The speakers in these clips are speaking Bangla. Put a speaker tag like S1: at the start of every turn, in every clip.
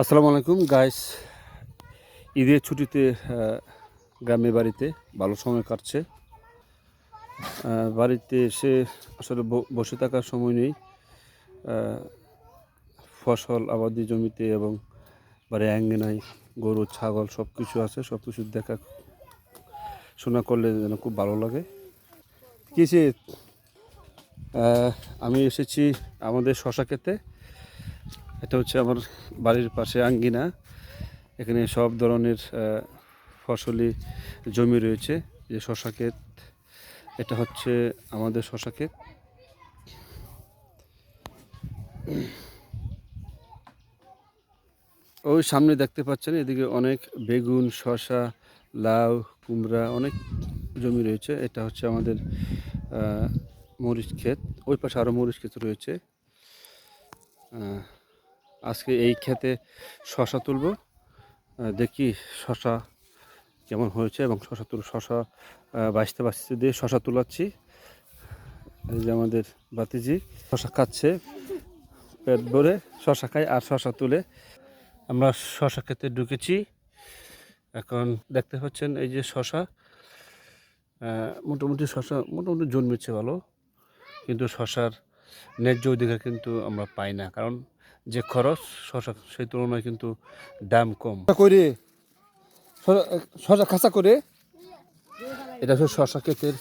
S1: আসসালামু আলাইকুম গাইস ঈদের ছুটিতে গ্রামে বাড়িতে ভালো সময় কাটছে। বাড়িতে এসে আসলে বসে থাকার সময় নেই। ফসল, আবাদি জমিতে এবং বাড়ি আঙ্গিনায় গরু, ছাগল সব কিছু আছে সব কিছু দেখা শোনা করলে যেন খুব ভালো লাগে। কিসে আমি এসেছি আমাদের শশা খেতে এটা হচ্ছে আমার বাড়ির পাশে আঙ্গিনা। এখানে সব ধরনের ফসলি জমি রয়েছে। যে শশা ক্ষেত, এটা হচ্ছে আমাদের শশা ক্ষেত। ওই সামনে দেখতে পাচ্ছেন, এদিকে অনেক বেগুন, শশা, লাউ, কুমড়া, অনেক জমি রয়েছে। এটা হচ্ছে আমাদের মরিচ ক্ষেত। ওই পাশে আরও মরিচ ক্ষেত রয়েছে। আজকে এই ক্ষেতে শশা তুলব। দেখি শশা কেমন হয়েছে এবং শশা তুল, শশা বাঁচতে বাঁচতে দিয়ে শশা তুলাচ্ছি। এই যে আমাদের বাতিজি শশা খাচ্ছে, পেট ভরে শশা খাই আর শশা তুলে। আমরা শশা খেতে ঢুকেছি। এখন দেখতে পাচ্ছেন এই যে শশা মোটামুটি শশা মোটামুটি জন্মেছে ভালো। কিন্তু শশার ন্যায্য অধিকার কিন্তু আমরা পাই না, কারণ যে খরচ শশা সেই তুলনায় কিন্তু দাম কম। করে শশা খাঁচা করে এটা হচ্ছে শশা ক্ষেতের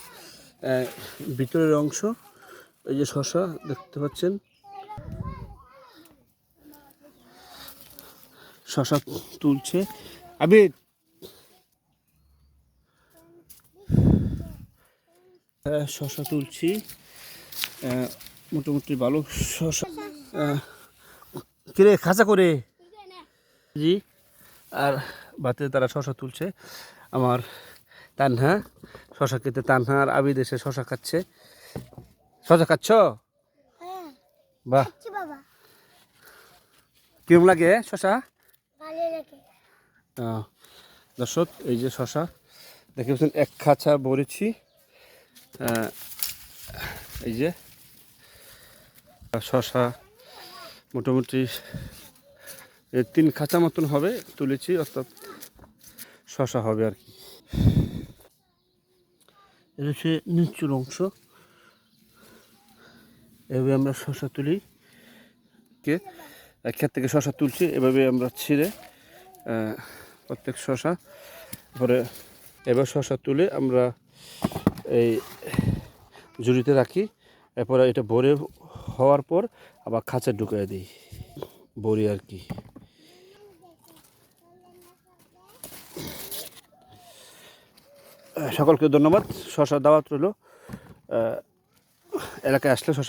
S1: ভিতরের অংশ। এই যে শশা দেখতে পাচ্ছেন? শশা তুলছে। আবির শশা তুলছি। মোটামুটি ভালো শশা। কিরে খাঁচা করে। জি আর বাতে তারা শশা তুলছে। আমার তানহা শশা খেতে তানহা আর আবিদ এসে শশা খাচ্ছে। শশা খাচ্ছ?
S2: হ্যাঁ।
S1: বাহ। কিরম লাগে শশা? দর্শক এই যে শশা দেখে পাচ্ছেন এক খাঁচা ভরেছি। এই যে শশা মোটামুটি তিন খাঁচা মতন হবে তুলেছি অর্থাৎ শশা হবে আর কি। এটা হচ্ছে নিচুর অংশ। এভাবে আমরা শশা তুলি। কে? ক্ষেত থেকে শশা তুলছি এভাবে আমরা ছিঁড়ে প্রত্যেক শশা পরে এবার শশা তুলে আমরা এই ঝুড়িতে রাখি। এরপরে এটা ভরে হওয়ার পর আবার খাঁচে ঢুকিয়ে দিই। বড়ি আর কি। সকলকে ধন্যবাদ। শশা দাওয়াত রইল। এলাকায় আসলে শশা